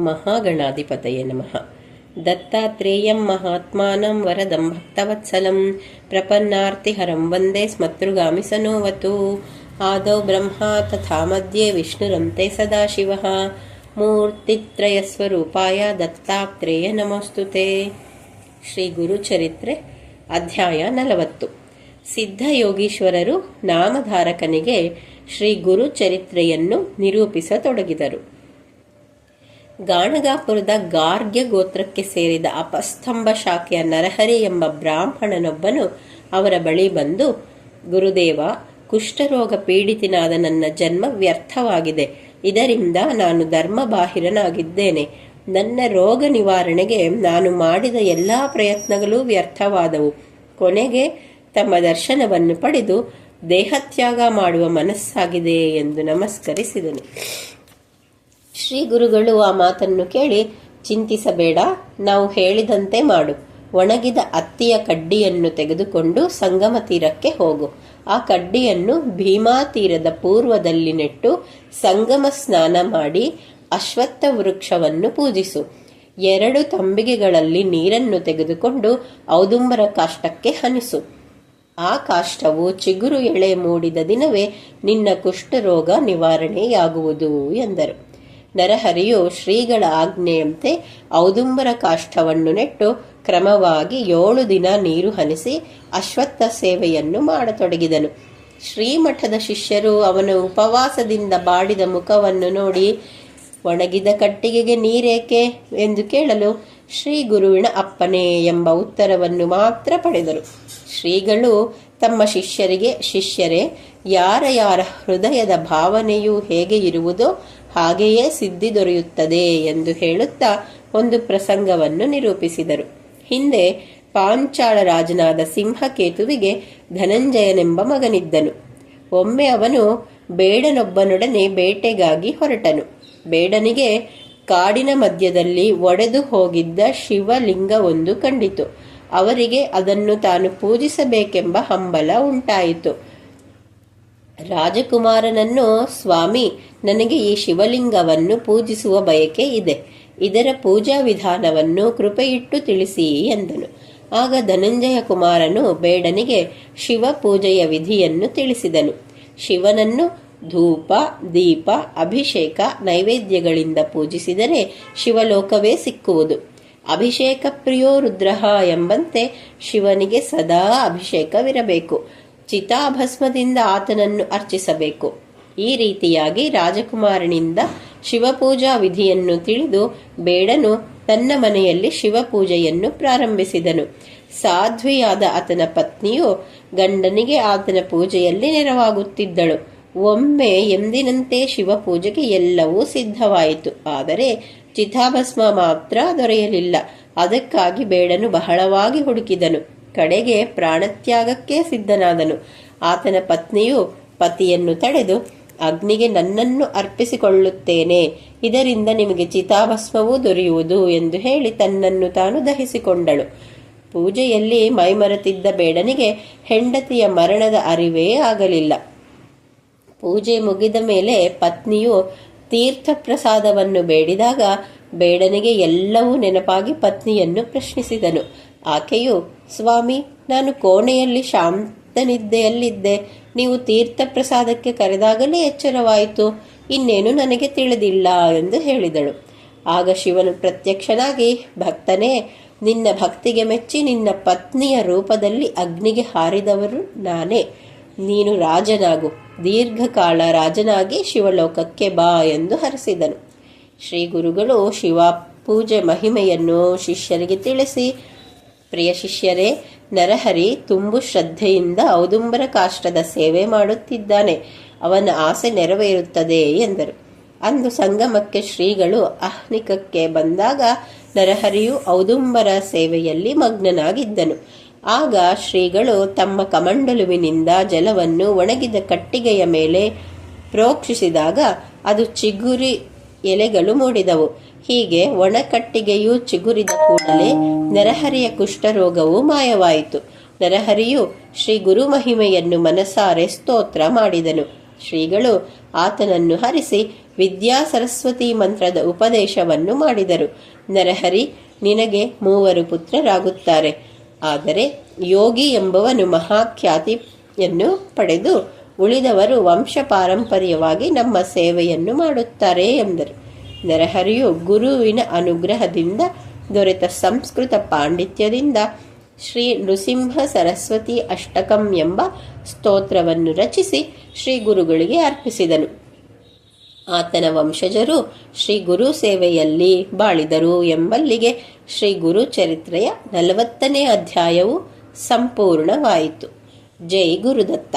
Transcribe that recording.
ಮಹಾಗಣಾಧಿಪತಯ ನಮಃ. ದತ್ತಾತ್ರೇಯಂ ಮಹಾತ್ಮಾನಂ ವರದಂ ಭಕ್ತವತ್ಸಲಂ ಪ್ರಪನ್ನಾರ್ತಿಹರಂ ವಂದೇ ಸ್ಮತೃಗಾಮಿ ಸನೋವತು. ಆದೌ ಬ್ರಹ್ಮ ತಥಾ ಮಧ್ಯೆ ವಿಷ್ಣುರಂತೆ ಸದಾಶಿವಃ. ಮೂರ್ತಿತ್ರಯಸ್ವರೂಪಾಯ ದತ್ತಾತ್ರೇಯ ನಮೋಸ್ತುತೆ. ಶ್ರೀ ಗುರುಚರಿತ್ರೆ ಅಧ್ಯಾಯ ನಲವತ್ತು. ಸಿದ್ಧಯೋಗೀಶ್ವರರು ನಾಮಧಾರಕನಿಗೆ ಶ್ರೀ ಗುರುಚರಿತ್ರೆಯನ್ನು ನಿರೂಪಿಸತೊಡಗಿದರು. ಗಾಣಗಾಪುರದ ಗಾರ್ಗ್ಯ ಗೋತ್ರಕ್ಕೆ ಸೇರಿದ ಅಪಸ್ತಂಭ ಶಾಖೆಯ ನರಹರಿ ಎಂಬ ಬ್ರಾಹ್ಮಣನೊಬ್ಬನು ಅವರ ಬಳಿ ಬಂದು, ಗುರುದೇವ, ಕುಷ್ಠರೋಗ ಪೀಡಿತನಾದ ನನ್ನ ಜನ್ಮ ವ್ಯರ್ಥವಾಗಿದೆ. ಇದರಿಂದ ನಾನು ಧರ್ಮ ಬಾಹಿರನಾಗಿದ್ದೇನೆ ನನ್ನ ರೋಗ ನಿವಾರಣೆಗೆ ನಾನು ಮಾಡಿದ ಎಲ್ಲ ಪ್ರಯತ್ನಗಳೂ ವ್ಯರ್ಥವಾದವು. ಕೊನೆಗೆ ತಮ್ಮ ದರ್ಶನವನ್ನು ಪಡೆದು ದೇಹತ್ಯಾಗ ಮಾಡುವ ಮನಸ್ಸಾಗಿದೆ ಎಂದು ನಮಸ್ಕರಿಸಿದನು. ಶ್ರೀ ಗುರುಗಳು ಆ ಮಾತನ್ನು ಕೇಳಿ, ಚಿಂತಿಸಬೇಡ, ನಾವು ಹೇಳಿದಂತೆ ಮಾಡು. ಒಣಗಿದ ಅತ್ತಿಯ ಕಡ್ಡಿಯನ್ನು ತೆಗೆದುಕೊಂಡು ಸಂಗಮ ತೀರಕ್ಕೆ ಹೋಗು. ಆ ಕಡ್ಡಿಯನ್ನು ಭೀಮಾ ತೀರದ ಪೂರ್ವದಲ್ಲಿ ನೆಟ್ಟು ಸಂಗಮ ಸ್ನಾನ ಮಾಡಿ ಅಶ್ವತ್ಥ ವೃಕ್ಷವನ್ನು ಪೂಜಿಸು. ಎರಡು ತಂಬಿಗೆಗಳಲ್ಲಿ ನೀರನ್ನು ತೆಗೆದುಕೊಂಡು ಔದುಂಬರ ಕಾಷ್ಟಕ್ಕೆ ಹನಿಸು. ಆ ಕಾಷ್ಟವು ಚಿಗುರು ಎಳೆ ಮೂಡಿದ ದಿನವೇ ನಿನ್ನ ಕುಷ್ಠರೋಗ ನಿವಾರಣೆಯಾಗುವುದು, ಎಂದರು. ನರಹರಿಯು ಶ್ರೀಗಳ ಆಜ್ಞೆಯಂತೆ ಔದುಂಬರ ಕಾಷ್ಟವನ್ನು ನೆಟ್ಟು ಕ್ರಮವಾಗಿ ಏಳು ದಿನ ನೀರು ಹನಿಸಿ ಅಶ್ವತ್ಥ ಸೇವೆಯನ್ನು ಮಾಡತೊಡಗಿದನು. ಶ್ರೀಮಠದ ಶಿಷ್ಯರು ಅವನು ಉಪವಾಸದಿಂದ ಬಾಡಿದ ಮುಖವನ್ನು ನೋಡಿ, ಒಣಗಿದ ಕಟ್ಟಿಗೆಗೆ ನೀರೇಕೆ? ಎಂದು ಕೇಳಲು ಶ್ರೀ ಗುರುವಿನ ಅಪ್ಪನೇ ಎಂಬ ಉತ್ತರವನ್ನು ಮಾತ್ರ ಪಡೆದರು. ಶ್ರೀಗಳು ತಮ್ಮ ಶಿಷ್ಯರಿಗೆ, ಶಿಷ್ಯರೇ, ಯಾರ ಯಾರ ಹೃದಯದ ಭಾವನೆಯು ಹೇಗೆ ಇರುವುದೋ ಹಾಗೆಯೇ ಸಿದ್ಧಿ ದೊರೆಯುತ್ತದೆ ಎಂದು ಹೇಳುತ್ತಾ ಒಂದು ಪ್ರಸಂಗವನ್ನು ನಿರೂಪಿಸಿದರು. ಹಿಂದೆ ಪಾಂಚಾಳ ರಾಜನಾದ ಸಿಂಹಕೇತುವಿಗೆ ಧನಂಜಯನೆಂಬ ಮಗನಿದ್ದನು. ಒಮ್ಮೆ ಅವನು ಬೇಡನೊಬ್ಬನೊಡನೆ ಬೇಟೆಗಾಗಿ ಹೊರಟನು. ಬೇಡನಿಗೆ ಕಾಡಿನ ಮಧ್ಯದಲ್ಲಿ ಒಡೆದು ಹೋಗಿದ್ದ ಶಿವಲಿಂಗವೊಂದು ಕಂಡಿತು. ಅವರಿಗೆ ಅದನ್ನು ತಾನು ಪೂಜಿಸಬೇಕೆಂಬ ಹಂಬಲ ಉಂಟಾಯಿತು. ರಾಜಕುಮಾರನನ್ನು, ಸ್ವಾಮಿ ನನಗೆ ಈ ಶಿವಲಿಂಗವನ್ನು ಪೂಜಿಸುವ ಬಯಕೆ ಇದೆ. ಇದರ ಪೂಜಾ ವಿಧಾನವನ್ನು ಕೃಪೆಯಿಟ್ಟು ತಿಳಿಸಿ ಎಂದನು. ಆಗ ಧನಂಜಯ ಕುಮಾರನು ಬೇಡನಿಗೆ ಶಿವ ಪೂಜೆಯ ವಿಧಿಯನ್ನು ತಿಳಿಸಿದನು. ಶಿವನನ್ನು ಧೂಪ, ದೀಪ, ಅಭಿಷೇಕ, ನೈವೇದ್ಯಗಳಿಂದ ಪೂಜಿಸಿದರೆ ಶಿವಲೋಕವೇ ಸಿಕ್ಕುವುದು. ಅಭಿಷೇಕ ಪ್ರಿಯೋ ರುದ್ರಹ ಎಂಬಂತೆ ಶಿವನಿಗೆ ಸದಾ ಅಭಿಷೇಕವಿರಬೇಕು. ಚಿತಾಭಸ್ಮದಿಂದ ಆತನನ್ನು ಅರ್ಚಿಸಬೇಕು. ಈ ರೀತಿಯಾಗಿ ರಾಜಕುಮಾರನಿಂದ ಶಿವಪೂಜಾ ವಿಧಿಯನ್ನು ತಿಳಿದು ಬೇಡನು ತನ್ನ ಮನೆಯಲ್ಲಿ ಶಿವಪೂಜೆಯನ್ನು ಪ್ರಾರಂಭಿಸಿದನು. ಸಾಧ್ವಿಯಾದ ಆತನ ಪತ್ನಿಯು ಗಂಡನಿಗೆ ಆತನ ಪೂಜೆಯಲ್ಲಿ ನೆರವಾಗುತ್ತಿದ್ದಳು. ಒಮ್ಮೆ ಎಂದಿನಂತೆ ಶಿವಪೂಜೆಗೆ ಎಲ್ಲವೂ ಸಿದ್ಧವಾಯಿತು. ಆದರೆ ಚಿತಾಭಸ್ಮ ಮಾತ್ರ ದೊರೆಯಲಿಲ್ಲ. ಅದಕ್ಕಾಗಿ ಬೇಡನು ಬಹಳವಾಗಿ ಹುಡುಕಿದನು. ಕಡೆಗೆ ಪ್ರಾಣತ್ಯಾಗಕ್ಕೆ ಸಿದ್ಧನಾದನು. ಆತನ ಪತ್ನಿಯು ಪತಿಯನ್ನು ತಡೆದು ಅಗ್ನಿಗೆ ನನ್ನನ್ನು ಅರ್ಪಿಸಿಕೊಳ್ಳುತ್ತೇನೆ. ಇದರಿಂದ ನಿಮಗೆ ಚಿತಾಭಸ್ಮವೂ ದೊರೆಯುವುದು ಎಂದು ಹೇಳಿ ತನ್ನನ್ನು ತಾನು ದಹಿಸಿಕೊಂಡಳು. ಪೂಜೆಯಲ್ಲಿ ಮೈಮರೆತಿದ್ದ ಬೇಡನಿಗೆ ಹೆಂಡತಿಯ ಮರಣದ ಅರಿವೇ ಆಗಲಿಲ್ಲ. ಪೂಜೆ ಮುಗಿದ ಮೇಲೆ ಪತ್ನಿಯು ತೀರ್ಥ ಪ್ರಸಾದವನ್ನು ಬೇಡಿದಾಗ ಬೇಡನಿಗೆ ಎಲ್ಲವೂ ನೆನಪಾಗಿ ಪತ್ನಿಯನ್ನು ಪ್ರಶ್ನಿಸಿದನು. ಆಕೆಯು, ಸ್ವಾಮಿ, ನಾನು ಕೋಣೆಯಲ್ಲಿ ಶಾಂತನಿದ್ದೆಯಲ್ಲಿದ್ದೆ. ನೀವು ತೀರ್ಥ ಪ್ರಸಾದಕ್ಕೆ ಕರೆದಾಗಲೇ ಎಚ್ಚರವಾಯಿತು. ಇನ್ನೇನು ನನಗೆ ತಿಳಿದಿಲ್ಲ ಎಂದು ಹೇಳಿದಳು. ಆಗ ಶಿವನು ಪ್ರತ್ಯಕ್ಷನಾಗಿ, ಭಕ್ತನೇ, ನಿನ್ನ ಭಕ್ತಿಗೆ ಮೆಚ್ಚಿ ನಿನ್ನ ಪತ್ನಿಯ ರೂಪದಲ್ಲಿ ಅಗ್ನಿಗೆ ಹಾರಿದವರು ನಾನೇ. ನೀನು ರಾಜನಾಗು. ದೀರ್ಘಕಾಲ ರಾಜನಾಗಿ ಶಿವಲೋಕಕ್ಕೆ ಬಾ ಎಂದು ಹರಿಸಿದನು. ಶ್ರೀ ಗುರುಗಳು ಶಿವ ಪೂಜೆ ಮಹಿಮೆಯನ್ನು ಶಿಷ್ಯರಿಗೆ ತಿಳಿಸಿ, ಪ್ರಿಯ ಶಿಷ್ಯರೇ ನರಹರಿ ತುಂಬು ಶ್ರದ್ಧೆಯಿಂದ ಔದುಂಬರ ಕಾಷ್ಟದ ಸೇವೆ ಮಾಡುತ್ತಿದ್ದಾನೆ. ಅವನ ಆಸೆ ನೆರವೇರುತ್ತದೆ ಎಂದರು. ಅಂದು ಸಂಗಮಕ್ಕೆ ಶ್ರೀಗಳು ಅಹ್ನಿಕಕ್ಕೆ ಬಂದಾಗ ನರಹರಿಯು ಔದುಂಬರ ಸೇವೆಯಲ್ಲಿ ಮಗ್ನನಾಗಿದ್ದನು. ಆಗ ಶ್ರೀಗಳು ತಮ್ಮ ಕಮಂಡಲುವಿನಿಂದ ಜಲವನ್ನು ಒಣಗಿದ ಕಟ್ಟಿಗೆಯ ಮೇಲೆ ಪ್ರೋಕ್ಷಿಸಿದಾಗ ಅದು ಚಿಗುರಿ ಎಲೆಗಳು ಮೂಡಿದವು. ಹೀಗೆ ಒಣಕಟ್ಟಿಗೆಯು ಚಿಗುರಿದ ಕೂಡಲೇ ನರಹರಿಯ ಕುಷ್ಠರೋಗವು ಮಾಯವಾಯಿತು. ನರಹರಿಯು ಶ್ರೀ ಗುರು ಮಹಿಮೆಯನ್ನು ಮನಸಾರೆ ಸ್ತೋತ್ರ ಮಾಡಿದನು. ಶ್ರೀಗಳು ಆತನನ್ನು ಹರಿಸಿ ವಿದ್ಯಾ ಸರಸ್ವತಿ ಮಂತ್ರದ ಉಪದೇಶವನ್ನು ಮಾಡಿದರು. ನರಹರಿ, ನಿನಗೆ ಮೂವರು ಪುತ್ರರಾಗುತ್ತಾರೆ. ಆದರೆ ಯೋಗಿ ಎಂಬವನು ಮಹಾಖ್ಯಾತಿಯನ್ನು ಪಡೆದು ಉಳಿದವರು ವಂಶ ಪಾರಂಪರ್ಯವಾಗಿ ನಮ್ಮ ಸೇವೆಯನ್ನು ಮಾಡುತ್ತಾರೆ ಎಂದರು. ನರಹರಿಯು ಗುರುವಿನ ಅನುಗ್ರಹದಿಂದ ದೊರೆತ ಸಂಸ್ಕೃತ ಪಾಂಡಿತ್ಯದಿಂದ ಶ್ರೀ ನೃಸಿಂಹ ಸರಸ್ವತಿ ಅಷ್ಟಕಂ ಎಂಬ ಸ್ತೋತ್ರವನ್ನು ರಚಿಸಿ ಶ್ರೀ ಗುರುಗಳಿಗೆ ಅರ್ಪಿಸಿದನು. ಆತನ ವಂಶಜರು ಶ್ರೀ ಗುರು ಸೇವೆಯಲ್ಲಿ ಬಾಳಿದರು ಎಂಬಲ್ಲಿಗೆ ಶ್ರೀ ಗುರು ಚರಿತ್ರೆಯ ನಲವತ್ತನೇ ಅಧ್ಯಾಯವು ಸಂಪೂರ್ಣವಾಯಿತು. ಜೈ ಗುರುದತ್ತ.